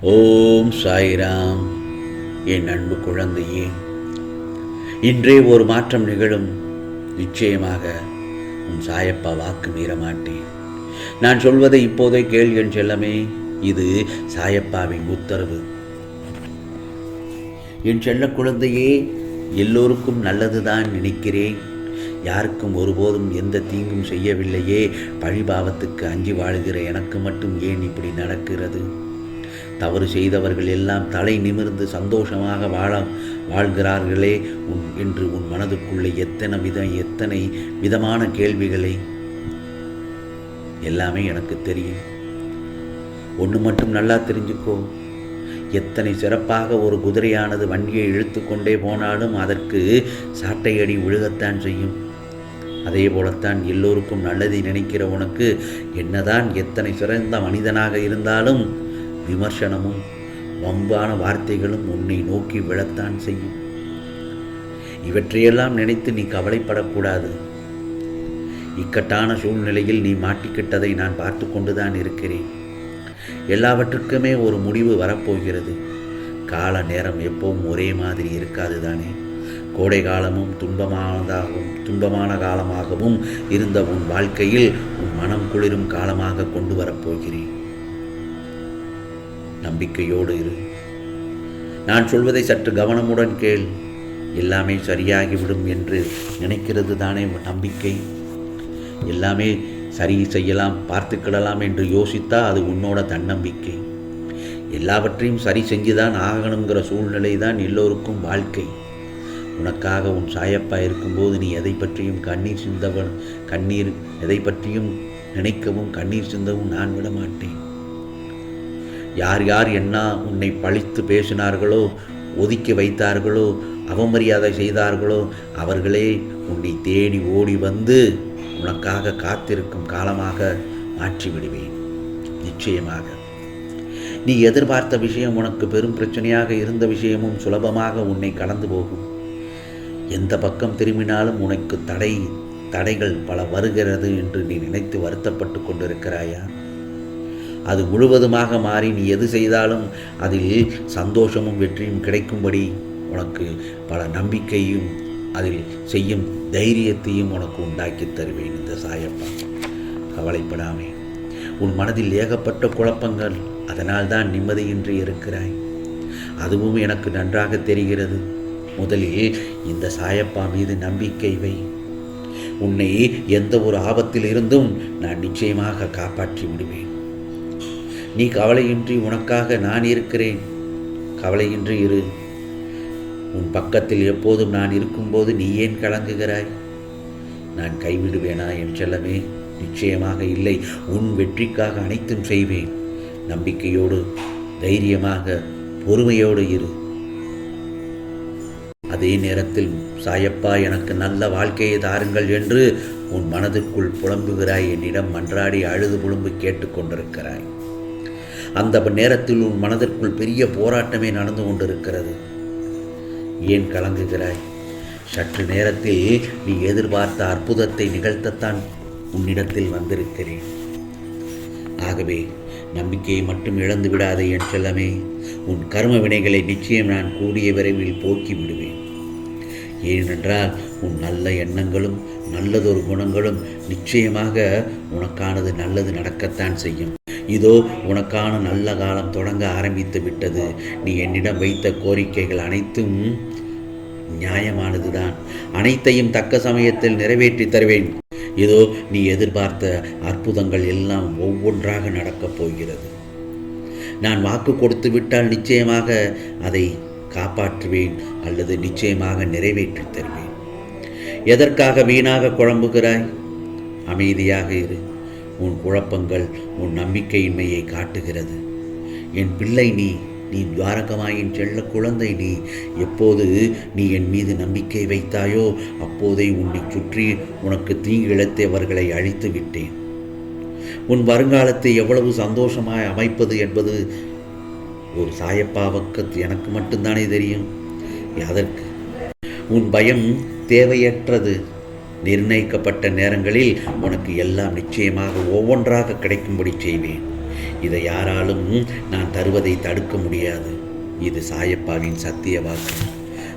ஓம் சாய்ராம். என் அன்பு குழந்தையே இன்றே ஒரு மாற்றம் நிகழும். நிச்சயமாக உன் சாயப்பா வாக்கு மீறமாட்டேன் நான் சொல்வதை இப்போதே கேள் என் செல்லமே இது சாயப்பாவின் உத்தரவு. என் செல்ல குழந்தையே எல்லோருக்கும் நல்லதுதான் நினைக்கிறேன். யாருக்கும் ஒருபோதும் எந்த தீங்கும் செய்யவில்லையே. பழிபாவத்துக்கு அஞ்சி வாழுகிற எனக்கு மட்டும் ஏன் இப்படி நடக்கிறது? தவறு செய்தவர்கள் எல்லாம் தலை நிமிர்ந்து சந்தோஷமாக வாழ வாழ்கிறார்களே. உன் என்று உன் மனதுக்குள்ளே எத்தனை விதம் எத்தனை விதமான கேள்விகளை எல்லாமே எனக்கு தெரியும். ஒன்று மட்டும் நல்லா தெரிஞ்சுக்கோ. எத்தனை சிறப்பாக ஒரு குதிரையானது வண்டியை இழுத்து கொண்டே போனாலும் அதற்கு சாட்டையடி விழுகத்தான் செய்யும். அதே போலத்தான் எல்லோருக்கும் நல்லதை நினைக்கிற உனக்கு என்னதான் எத்தனை சிறந்த மனிதனாக இருந்தாலும் விமர்சனமும் வம்பான வார்த்தைகளும் உன்னை நோக்கி விழத்தான் செய்யும். இவற்றையெல்லாம் நினைத்து நீ கவலைப்படக்கூடாது. இக்கட்டான சூழ்நிலையில் நீ மாட்டிக்கிட்டதை நான் பார்த்து கொண்டுதான் இருக்கிறேன். எல்லாவற்றுக்குமே ஒரு முடிவு வரப்போகிறது. கால நேரம் எப்பவும் ஒரே மாதிரி இருக்காது தானே கோடை காலமும் துன்பமானதாகவும் துன்பமான காலமாகவும் இருந்த உன் வாழ்க்கையில் உன் மனம் குளிரும் காலமாக கொண்டு வரப்போகிறேன். நம்பிக்கையோடு இரு. நான் சொல்வதை சற்று கவனமுடன் கேள். எல்லாமே சரியாகிவிடும் என்று நினைக்கிறது தானே நம்பிக்கை. எல்லாமே சரி செய்யலாம் பார்த்துக்கிடலாம் என்று யோசித்தா அது உன்னோட தன்னம்பிக்கை. எல்லாவற்றையும் சரி செஞ்சுதான் ஆகணுங்கிற சூழ்நிலை தான் எல்லோருக்கும் வாழ்க்கை. உனக்காக உன் சாயப்பா இருக்கும்போது நீ எதை பற்றியும் கண்ணீர் சிந்தவன் கண்ணீர் எதை பற்றியும் நினைக்கவும் கண்ணீர் சிந்தவும் நான் விட மாட்டேன் யார் யார் என்ன உன்னை பழித்து பேசினார்களோ ஒதுக்கி வைத்தார்களோ அவமரியாதை செய்தார்களோ அவர்களே உன்னை தேடி ஓடி வந்து உனக்காக காத்திருக்கும் காலமாக மாற்றிவிடுவேன். நிச்சயமாக. நீ எதிர்பார்த்த விஷயம் உனக்கு பெரும் பிரச்சனையாக இருந்த விஷயமும் சுலபமாக உன்னை கடந்து போகும். எந்த பக்கம் திரும்பினாலும் உனக்கு தடை தடைகள் பல வருகிறது என்று நீ நினைத்து வருத்தப்பட்டு கொண்டிருக்கிறாயா? அது முழுவதுமாக மாறி நீ எது செய்தாலும் அதில் சந்தோஷமும் வெற்றியும் கிடைக்கும்படி உனக்கு பல நம்பிக்கையும் அதில் செய்யும் தைரியத்தையும் உனக்கு உண்டாக்கி தருவேன் இந்த சாயப்பா. கவலைப்படாமே. உன் மனதில் ஏகப்பட்ட குழப்பங்கள் அதனால் தான் நிம்மதியின்றி இருக்கிறாய். அதுவும் எனக்கு நன்றாக தெரிகிறது. முதலில் இந்த சாயப்பா மீது நம்பிக்கை வை. உன்னை எந்த ஒரு ஆபத்தில் இருந்தும் நான் நிச்சயமாக காப்பாற்றி விடுவேன். நீ கவலையின்றி உனக்காக நான் இருக்கிறேன். கவலையின்றி இரு. உன் பக்கத்தில் எப்போதும் நான் இருக்கும்போது நீ ஏன் கலங்குகிறாய்? நான் கைவிடுவேனா என் செல்லமே? நிச்சயமாக இல்லை. உன் வெற்றிக்காக அனைத்தும் செய்வேன். நம்பிக்கையோடு தைரியமாக பொறுமையோடு இரு. அதே நேரத்தில் சாயப்பா எனக்கு நல்ல வாழ்க்கையை தாருங்கள் என்று உன் மனதுக்குள் புலம்புகிறாய். என்னிடம் மன்றாடி அழுது புழும்பு கேட்டுக்கொண்டிருக்கிறாய் அந்த நேரத்தில் உன் மனதிற்குள் பெரிய போராட்டமே நடந்து கொண்டிருக்கிறது. ஏன் கலங்குகிறாய்? சற்று நேரத்தில் நீ எதிர்பார்த்த அற்புதத்தை நிகழ்த்தத்தான் உன்னிடத்தில் வந்திருக்கிறேன். ஆகவே நம்பிக்கையை மட்டும் இழந்து விடாதே என் செல்லமே. உன் கர்ம வினைகளை நிச்சயம் நான் கூடிய விரைவில் போக்கி விடுவேன். ஏனென்றால் உன் நல்ல எண்ணங்களும் நல்லதொரு குணங்களும் நிச்சயமாக உனக்கானது நல்லது நடக்கத்தான் செய்யும். இதோ உனக்கான நல்ல காலம் தொடங்க ஆரம்பித்து விட்டது. நீ என்னிடம் வைத்த கோரிக்கைகள் அனைத்தும் நியாயமானதுதான். அனைத்தையும் தக்க சமயத்தில் நிறைவேற்றி தருவேன். இதோ நீ எதிர்பார்த்த அற்புதங்கள் எல்லாம் ஒவ்வொன்றாக நடக்கப் போகிறது. நான் வாக்கு கொடுத்து விட்டால் நிச்சயமாக அதை காப்பாற்றுவேன் அல்லது நிச்சயமாக நிறைவேற்றி தருவேன். எதற்காக வீணாக குழம்புகிறாய்? அமைதியாக இரு. உன் குழப்பங்கள் உன் நம்பிக்கையின்மையை காட்டுகிறது. என் பிள்ளை நீ நீ துவாரகமாயின் செல்ல குழந்தை நீ. எப்போது நீ என் மீது நம்பிக்கை வைத்தாயோ அப்போதே உன்னை சுற்றி உனக்கு தீங்கு இழைத்தவர்களை அழித்து விட்டேன். உன் வருங்காலத்தை எவ்வளவு சந்தோஷமாய் அமைப்பது என்பது ஒரு சாயப்பாவுக்கு எனக்கு மட்டும்தானே தெரியும். அதற்கு உன் பயம் தேவையற்றது. நிர்ணயிக்கப்பட்ட நேரங்களில் உனக்கு எல்லாம் நிச்சயமாக ஒவ்வொன்றாக கிடைக்கும்படி செய்வேன். இதை யாராலும் நான் தருவதை தடுக்க முடியாது. இது சாயப்பாவின் சத்திய வாக்கு.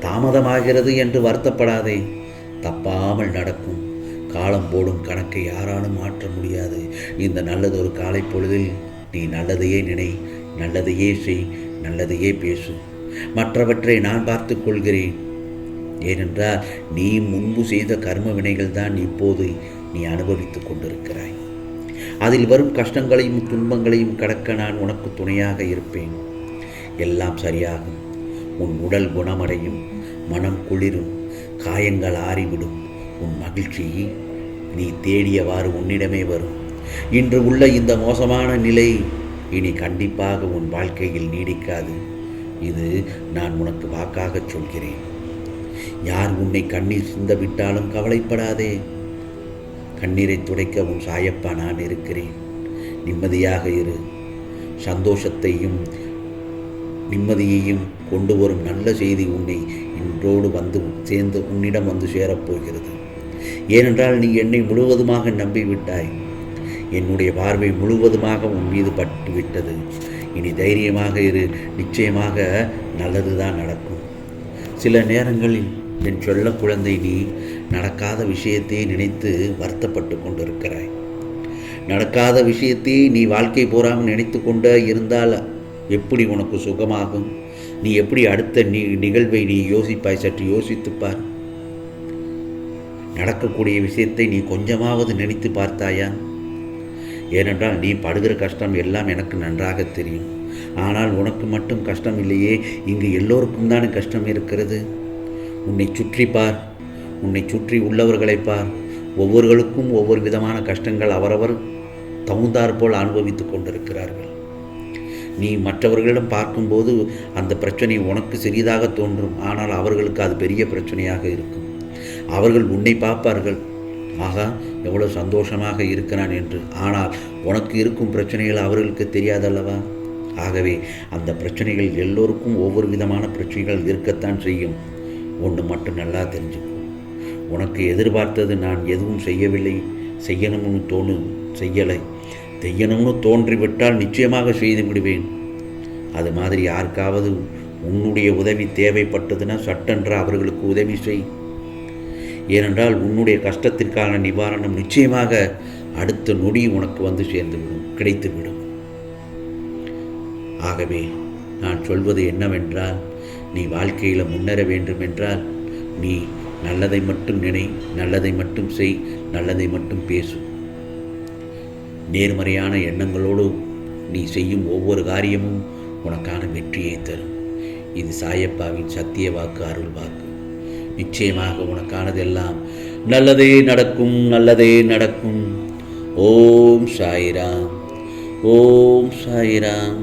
தாமதமாகிறது என்று வருத்தப்படாதே. தப்பாமல் நடக்கும். காலம் போடும் கணக்கை யாராலும் மாற்ற முடியாது. இந்த நல்லதொரு காலை பொழுதில் நீ நல்லதையே நினை நல்லதையே செய் நல்லதையே பேசு. மற்றவற்றை நான் பார்த்து கொள்கிறேன். ஏனென்றால் நீ முன்பு செய்த கர்ம வினைகள் தான் இப்போது நீ அனுபவித்துக் கொண்டிருக்கிறாய். அதில் வரும் கஷ்டங்களையும் துன்பங்களையும் கடக்க நான் உனக்கு துணையாக இருப்பேன். எல்லாம் சரியாகும். உன் உடல் குணமடையும். மனம் குளிரும். காயங்கள் ஆறிவிடும். உன் மகிழ்ச்சி நீ தேடியவாறு உன்னிடமே வரும். இன்று உள்ள இந்த மோசமான நிலை இனி கண்டிப்பாக உன் வாழ்க்கையில் நீடிக்காது. இது நான் உனக்கு வாக்காகச் சொல்கிறேன். யார் உன்னை கண்ணீர் சிந்த விட்டாலும் கவலைப்படாதே. கண்ணீரை துடைக்க உன் சாயப்பா நான் இருக்கிறேன். நிம்மதியாக இரு. சந்தோஷத்தையும் நிம்மதியையும் கொண்டு வரும் நல்ல செய்தி உன்னை இன்றோடு வந்து சேர்ந்து உன்னிடம் வந்து சேரப்போகிறது ஏனென்றால் நீ என்னை முழுவதுமாக நம்பிவிட்டாய். என்னுடைய பார்வை முழுவதுமாக உன் மீது பட்டு விட்டது இனி தைரியமாக இரு. நிச்சயமாக நல்லதுதான் நடக்கும். சில நேரங்களில் என் சொல்ல குழந்தை நீ நடக்காத விஷயத்தை நினைத்து வருத்தப்பட்டு கொண்டிருக்கிறாய். நடக்காத விஷயத்தை நீ வாழ்க்கை பூராமல் நினைத்து கொண்டே இருந்தால் எப்படி உனக்கு சுகமாகும்? நீ எப்படி அடுத்த நி நிகழ்வை நீ யோசிப்பாய்? சற்று யோசித்துப்பார் நடக்கக்கூடிய விஷயத்தை நீ கொஞ்சமாவது நினைத்து பார்த்தாயா? ஏனென்றால் நீ படுகிற கஷ்டம் எல்லாம் எனக்கு நன்றாக தெரியும். ஆனால் உனக்கு மட்டும் கஷ்டம் இல்லையே. இங்கு எல்லோருக்கும் தானே கஷ்டம் இருக்கிறது. உன்னை சுற்றி பார். உன்னை சுற்றி உள்ளவர்களை பார். ஒவ்வொருவருக்கும் ஒவ்வொரு விதமான கஷ்டங்கள் அவரவர் தகுந்தாற்போல் அனுபவித்துக் கொண்டிருக்கிறார்கள். நீ மற்றவர்களிடம் பார்க்கும்போது அந்த பிரச்சனை உனக்கு சிறியதாக தோன்றும். ஆனால் அவர்களுக்கு அது பெரிய பிரச்சனையாக இருக்கும். அவர்கள் உன்னை பார்ப்பார்கள். ஆகா எவ்வளோ சந்தோஷமாக இருக்கிறான் என்று. ஆனால் உனக்கு இருக்கும் பிரச்சனைகள் அவர்களுக்கு தெரியாதல்லவா? ஆகவே அந்த பிரச்சனைகள் எல்லோருக்கும் ஒவ்வொரு விதமான பிரச்சனைகள் இருக்கத்தான் செய்யும். ஒன்று மட்டும் நல்லா தெரிஞ்சுக்கும் உனக்கு எதிர்பார்த்தது நான் எதுவும் செய்யவில்லை. செய்யணும்னு தோணு செய்யலை. செய்யணும்னு தோன்றிவிட்டால் நிச்சயமாக செய்து விடுவேன். அது மாதிரி யாருக்காவது உன்னுடைய உதவி தேவைப்பட்டதுன்னா சட்டென்று அவர்களுக்கு உதவி செய். ஏனென்றால் உன்னுடைய கஷ்டத்திற்கான நிவாரணம் நிச்சயமாக அடுத்த நொடி உனக்கு வந்து சேர்ந்துவிடும். கிடைத்துவிடும். ஆகவே நான் சொல்வது என்னவென்றால் நீ வாழ்க்கையில் முன்னேற வேண்டுமென்றால் நீ நல்லதை மட்டும் நினை நல்லதை மட்டும் செய் நல்லதை மட்டும் பேசு. நேர்மறையான எண்ணங்களோடு நீ செய்யும் ஒவ்வொரு காரியமும் உனக்கான வெற்றியை தரும். இது சாயப்பாவின் சத்திய வாக்கு அருள் வாக்கு. நிச்சயமாக உனக்கானதெல்லாம் நல்லதே நடக்கும் நல்லதே நடக்கும். ஓம் சாயிராம் ஓம் சாயிராம்.